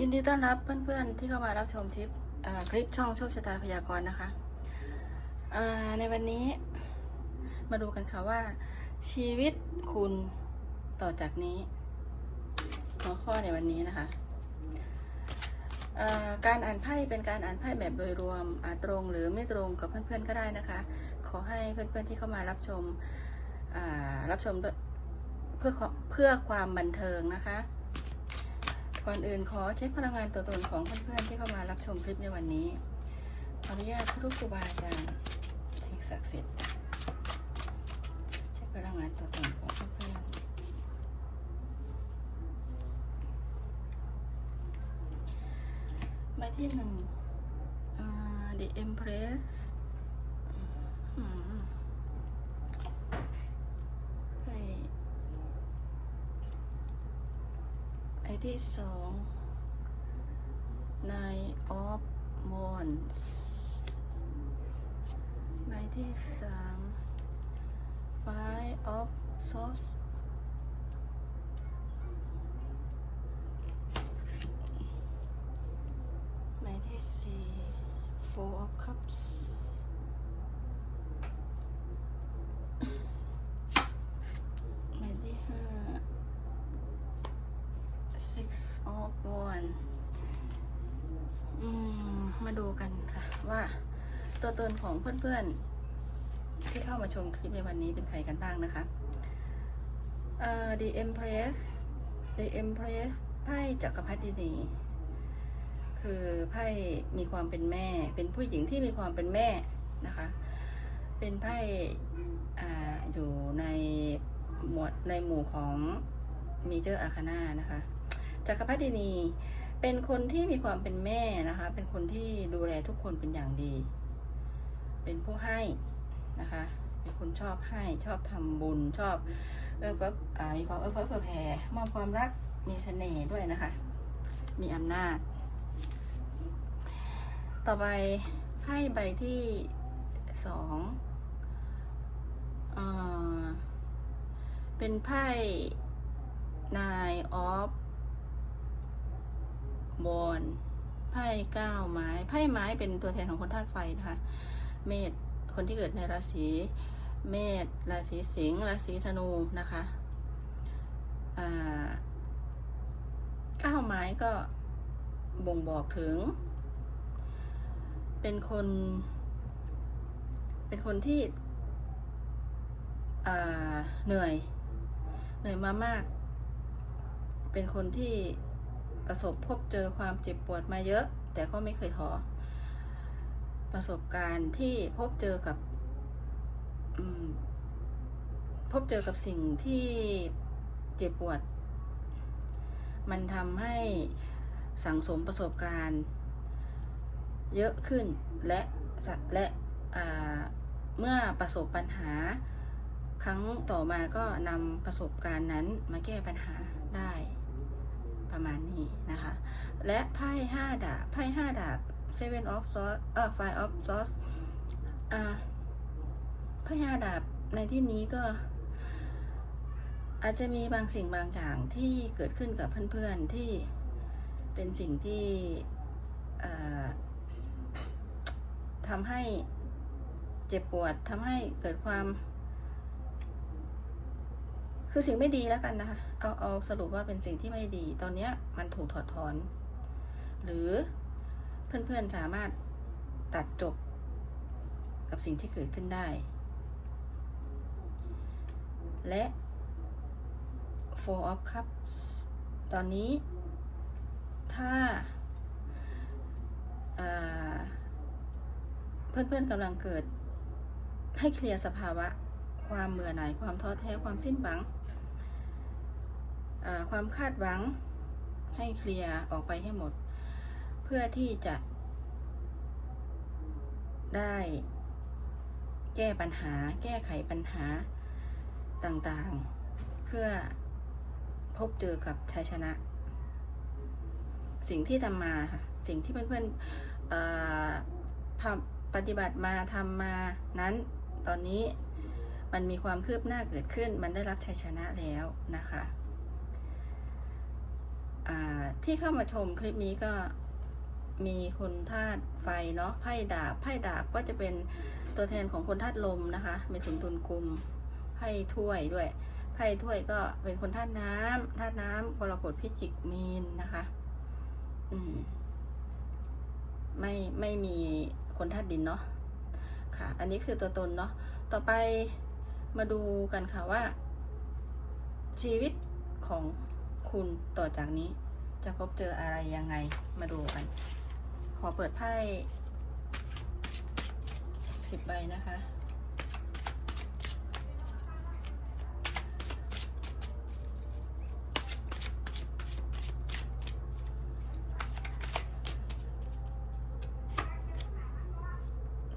ยินดีต้อนรับเพื่อนๆที่เข้ามารับชมคลิปคลิปช่องโชคชะตาพยากรณ์นะคะ ในวันนี้มาดูกันค่ะว่า ชีวิตคุณต่อจากนี้ หัวข้อในวันนี้นะคะ การอ่านไพ่เป็นการอ่านไพ่แบบโดยรวมอาจตรงหรือไม่ตรงกับเพื่อนๆก็ได้นะคะ ขอให้เพื่อนๆที่เข้ามารับชมรับชมเพื่อเพื่อความบันเทิงนะคะ ก่อนอื่นขอเช็คพลังงานตัวตนของเพื่อนๆที่เข้ามารับชมคลิปในวันนี้ ขออนุญาตพระรูปครูบาอาจารย์สิ่งศักดิ์สิทธิ์เช็คพลังงานตัวตนของเพื่อนๆใบที่หนึ่ง The Empress อืมไพ่ ไอที่สอง Nine of Wands ใบที่สาม Five of Swords ใบที่สี่ Four of Cups ใบที่ห้า six of one อืม มา ดูกันค่ะ ว่าตัวตนของเพื่อนๆ ที่เข้ามาชมคลิปในวันนี้เป็นใครกันบ้างนะคะเอ่อ The Empress The Empress ไพ่จักรพรรดินีคือไพ่มีความเป็นแม่ เป็นผู้หญิงที่มีความเป็นแม่นะคะ เป็นไพ่ออยู่ในหมวดในหมู่ของมีเจอร์อาคานานะคะจักรพรรดินี เป็นคนที่มีความเป็นแม่นะคะ เป็นคนที่ดูแลทุกคนเป็นอย่างดี เป็นผู้ให้นะคะ เป็นคนชอบให้ชอบทำบุญชอบเออเพิ่อ่ามีความเออเพิ่เผื่อแผ่มอบความรักมีเสน่ห์ด้วยนะคะ มีอำนาจ ต่อไปไพ่ใบที่สองเอ่อเป็นไพ่ Nine of บอนไพ่เก้าไม้ไพ่ไม้เป็นตัวแทนของคนธาตุไฟนะคะ เมษคนที่เกิดในราศีเมษราศีสิงห์ราศีธนูนะคะเก้าไม้ก็บ่งบอกถึง เป็นคน เป็นคนที่เหนื่อย เหนื่อยมามาก เป็นคนที่ ประสบพบเจอความเจ็บปวดมาเยอะ แต่ก็ไม่เคยท้อประสบการณ์ที่พบเจอกับพบเจอกับสิ่งที่เจ็บปวด มันทำให้สังสมประสบการณ์ เยอะขึ้นและสะและเมื่อประสบปัญหา ครั้งต่อมาก็นำประสบการณ์นั้นมาแก้ปัญหาได้ ประมาณนี้นะคะ และไพ่ห้าดาบไพ่ห้าดาบ seven of swords เอ่อ five of swords อ่าไพ่ห้าดาบในที่นี้ก็ อาจจะมีบางสิ่งบางอย่างที่เกิดขึ้นกับเพื่อนๆที่เป็นสิ่งที่ทำให้เจ็บปวดทำให้เกิดความ คือสิ่งไม่ดีแล้วกันนะคะ เอาเอาสรุปว่าเป็นสิ่งที่ไม่ดี ตอนเนี้ยมันถูกถอดถอน หรือเพื่อนๆสามารถตัดจบกับสิ่งที่เกิดขึ้นได้ และ four of cups ตอนนี้ ถ้าอ่าเพื่อนๆกำลังเกิดให้เคลียร์สภาวะ ความเบื่อหน่ายความท้อแท้ความสิ้นหวังความคาดหวังให้เคลียร์ออกไปให้หมด เพื่อที่จะ ได้แก้ปัญหา แก้ไขปัญหาต่างๆ เพื่อพบเจอกับชัยชนะ สิ่งที่ทำมาค่ะสิ่งที่เพื่อนๆเอ่อทำปฏิบัติมาทำมานั้นตอนนี้ มันมีความคืบหน้าเกิดขึ้น มันได้รับชัยชนะแล้วนะคะที่เข้ามาชมคลิปนี้ก็มีคนธาตุไฟเนาะไพ่ดาบไพ่ดาบก็จะเป็นตัวแทนของคนธาตุลมนะคะเมถุนตุลกุมไพ่ถ้วยด้วยไพ่ถ้วยก็เป็นคนธาตุน้ำธาตุน้ำกรกฎพิจิกมีนนะคะ อืมไม่ไม่มีคนธาตุดินเนาะค่ะ อันนี้คือตัวตนเนาะต่อไป มาดูกันค่ะว่า ชีวิตของคุณต่อจากนี้ จะพบเจออะไรยังไงมาดูกัน ขอเปิดไพ่สิบใบนะคะ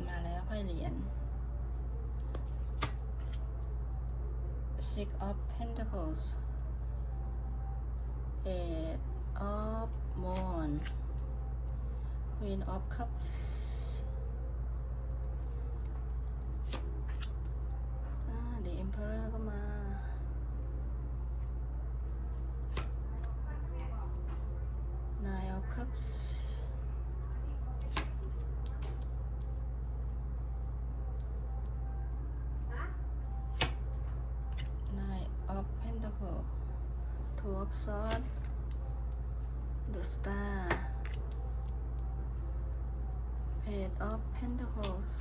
มาแล้วไพ่เหรียญ Six of Pentacles Eight of Wands Queen of Cups อ่า The Emperor ก็มา Nine of Cups ซอสเดอะสตาร์เอ็ดออฟเพนทาโคส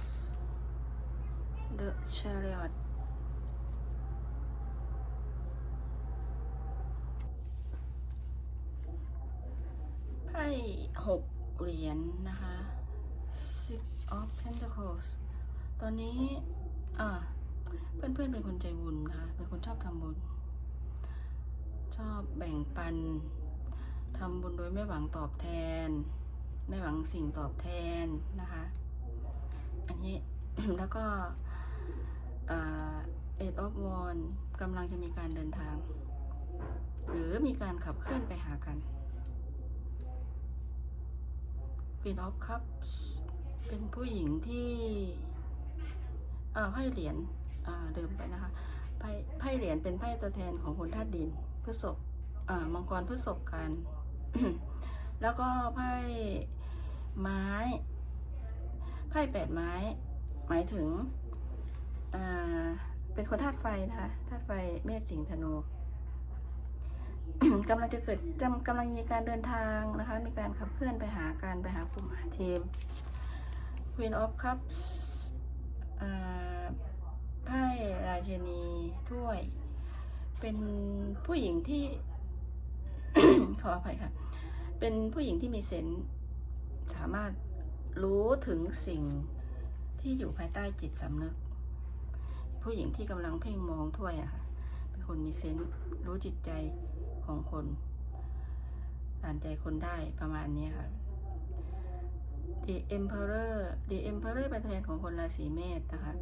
เดอะชาริอตไพ่หกเหรียญนนะคะ Six of Pentacles ตอนนี้ อ่า เพื่อนๆเเป็นคนใจบุญนะคะ เป็นคนชอบทำบุญ ชอบแบ่งปันทำบุญโดยไม่หวังตอบแทน ไม่หวังสิ่งตอบแทนนะคะ อันนี้แล้วก็เอ็ดออฟวอนกำลังจะมีการเดินทาง หรือมีการขับเคลื่อนไปหากัน Queen of Cups เป็นผู้หญิงที่ไพ่เหรียญเดิมไปนะคะไพ่ไพ่เหรียญเป็นไพ่ตัวแทนของคนธาตุดิน พฤษภอ่ามังกรพฤษภกัน แล้วก็ไพ่ไม้ไพ่แปดไม้ หมายถึงเป็นคนธาตุไฟนะคะธาตุไฟเมษสิงห์ธนูกำลังจะเกิดจำกำลังมีการเดินทางนะคะ มีการขับเคลื่อนไปหาการไปหากลุ่มหาทีม Queen of Cups ไพ่ราชนีถ้วย เป็นผู้หญิงที่ ขออภัยค่ะ เป็นผู้หญิงที่มีเซนส์สามารถรู้ถึงสิ่งที่อยู่ภายใต้จิตสำนึก ผู้หญิงที่กำลังเพ่งมองถ้วยอะค่ะเป็นคนมีเซนส์รู้จิตใจของคนอ่านใจคนได้ประมาณนี้ค่ะ The Emperor The Emperor เป็นตัวแทนของคนราศีเมษนะคะ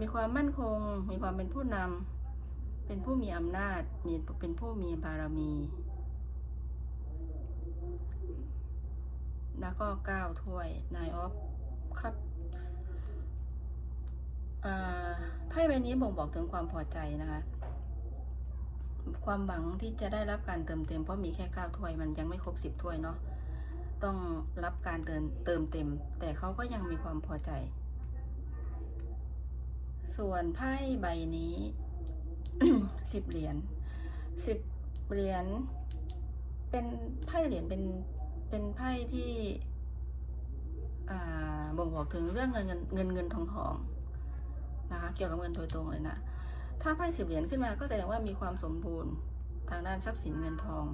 มีความมั่นคง มีความเป็นผู้นำ เป็นผู้มีอำนาจมีเป็นผู้มีบารมี แล้วก็เก้าถ้วย Nine of Cups อ่าไพ่ใบนี้บ่งบอกถึงความพอใจนะคะ ความหวังที่จะได้รับการเติมเต็มเพราะมีแค่เก้าถ้วยมันยังไม่ครบสิบถ้วยเนาะต้องรับการเติมเติมเต็ม แต่เขาก็ยังมีความพอใจ ส่วนไพ่ใบนี้ สิบเหรียญสิบเหรียญเป็นไพ่เหรียญเป็นเป็นไพ่ที่บ่งบอกถึงเรื่องเงินเงินเงินเงินทองทองนะคะเกี่ยวกับเงินโดยตรงเลยนะ ถ้าไพ่สิบเหรียญขึ้นมาก็แสดงว่ามีความสมบูรณ์ทางด้านทรัพย์สินเงินทอง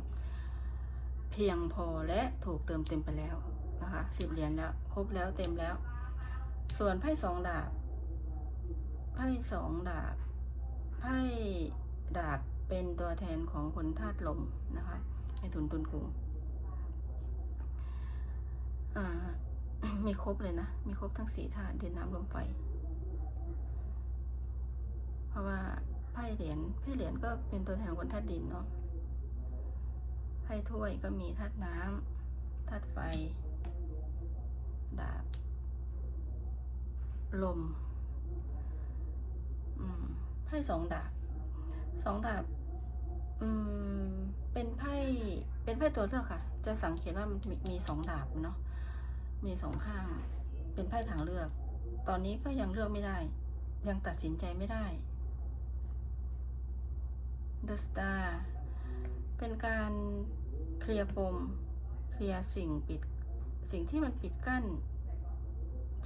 เพียงพอและถูกเติมเต็มไปแล้วนะคะสิบเหรียญแล้วครบแล้วเต็มแล้ว ส่วนไพ่สองดาบไพ่สองดาบ ไพ่ดาบเป็นตัวแทนของคนธาตุลมนะคะไอทุนตุนกุงอ่ามีครบเลยนะ มีครบทั้งสี่ธาตุดินน้ำลมไฟ เพราะว่าไพ่เหรียญไพ่เหรียญก็เป็นตัวแทนของคนธาตุดินเนาะไพ่ถ้วยก็มีธาตุน้ำธาตุไฟ ดาบ ลม อืม ไพ่สองดาบสองดาบ อืม เป็นไพ่ เป็นไพ่ตัวเลือกค่ะ จะสังเกตว่ามันมีมีสองดาบเนาะ มีสองข้าง เป็นไพ่ทางเลือก ตอนนี้ก็ยังเลือกไม่ได้ ยังตัดสินใจไม่ได้ The Star เป็นการเคลียร์ปม เคลียร์สิ่งปิด สิ่งที่มันปิดกั้น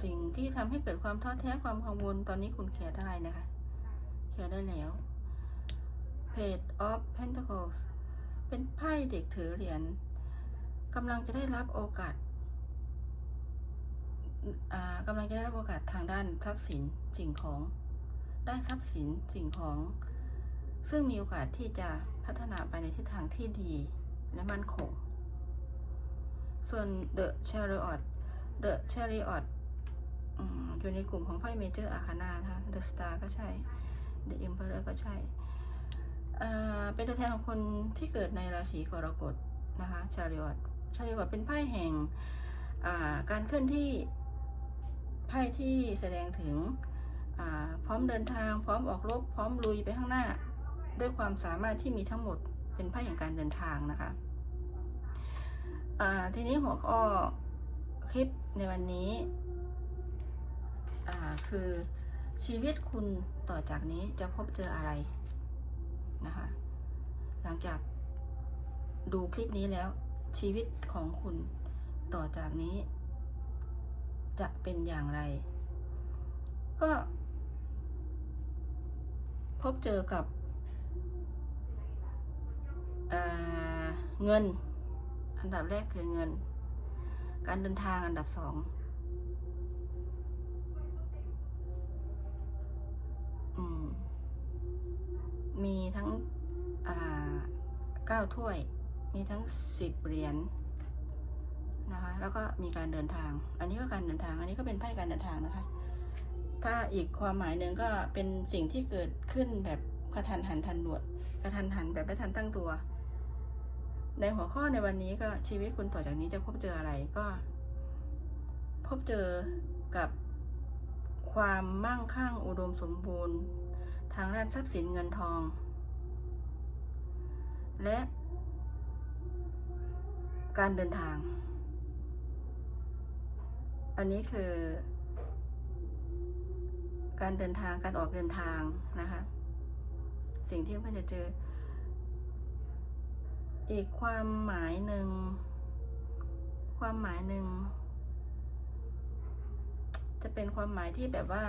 สิ่งที่ทำให้เกิดความท้อแท้ความกังวล ตอนนี้คุณเคลียร์ได้นะคะ เคลียร์ได้แล้ว Page of Pentacles เป็นไพ่เด็กถือเหรียญกำลังจะได้รับโอกาสอ่ากำลังจะได้รับโอกาสทางด้านทรัพย์สินสิ่งของ ได้ทรัพย์สินสิ่งของ ซึ่งมีโอกาสที่จะพัฒนาไปในทิศทางที่ดีและมั่นคง ส่วน The Chariot The Chariot ออยู่ในกลุ่มของไพ่เมเจอร์อาคานานะคะ The Star ก็ใช่ The Emperor ก็ใช่เป็นตัวแทนของคนที่เกิดในราศีกรกฎนะคะชาริอตชาริอตเป็นไพ่แห่งาการเคลื่อนที่ไพ่ที่แสดงถึงพร้อมเดินทาง พร้อมออกรบพร้อมลุยไปข้างหน้า ด้วยความสามารถที่มีทั้งหมดเป็นไพ่แห่งการเดินทางนะคะทีนี้หัวข้อคลิปในวันนี้คือ ชีวิตคุณต่อจากนี้จะพบเจออะไรนะคะ หลังจากดูคลิปนี้แล้ว ชีวิตของคุณต่อจากนี้ จะเป็นอย่างไร ก็ พบเจอกับเงิน อันดับแรกคือเงิน การเดินทางอันดับสอง มีทั้งเก้าถ้วย มีทั้งสิบเหรียญนะคะ แล้วก็มีการเดินทาง อันนี้ก็การเดินทาง อันนี้ก็เป็นไพ่การเดินทางนะคะ ถ้าอีกความหมายหนึ่งก็เป็นสิ่งที่เกิดขึ้นแบบกระทันหันทันด่วนกระทันหันแบบไม่ทันตั้งตัว ในหัวข้อในวันนี้ก็ชีวิตคุณต่อจากนี้จะพบเจออะไรก็ พบเจอกับความมั่งคั่งอุดมสมบูรณ์ ทางด้านทรัพย์สินเงินทอง และการเดินทาง อันนี้คือ การเดินทางการออกเดินทางนะคะ สิ่งที่มันจะเจอ อีกความหมายหนึ่ง ความหมายหนึ่ง จะเป็นความหมายที่แบบว่า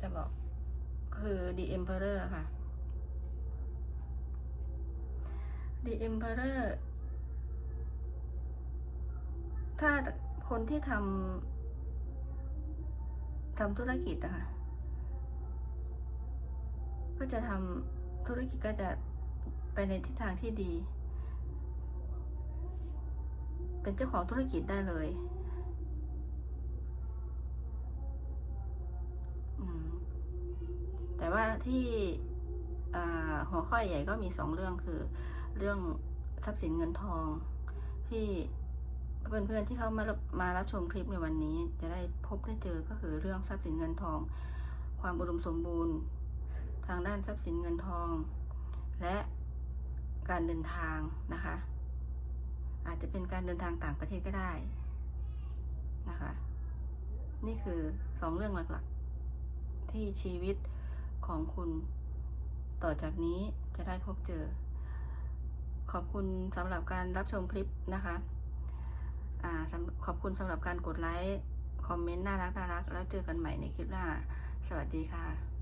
จะบอก คือ The Emperor ค่ะ The Emperor ถ้าคนที่ทำทำธุรกิจอะค่ะก็จะทำธุรกิจก็จะไปในทิศทางที่ดี เป็นเจ้าของธุรกิจได้เลย แต่ว่าที่หัวข้อใหญ่ก็มีสองเรื่องคือ เรื่องทรัพย์สินเงินทองที่เพื่อนๆที่เขามารับมารับชมคลิปในวันนี้ จะได้พบได้เจอก็คือเรื่องทรัพย์สินเงินทอง ความอุดมสมบูรณ์ ทางด้านทรัพย์สินเงินทอง และการเดินทางนะคะ อาจจะเป็นการเดินทางต่างประเทศก็ได้นะคะ นี่คือสองเรื่องหลักๆ ที่ชีวิต ของคุณ ต่อจากนี้จะได้พบเจอ ขอบคุณสำหรับการรับชมคลิปนะคะอขอบคุณสำหรับการกดไลค์ คอมเมนต์น่ารักน่ารักแล้วเจอกันใหม่ในคลิปหน้า สวัสดีค่ะ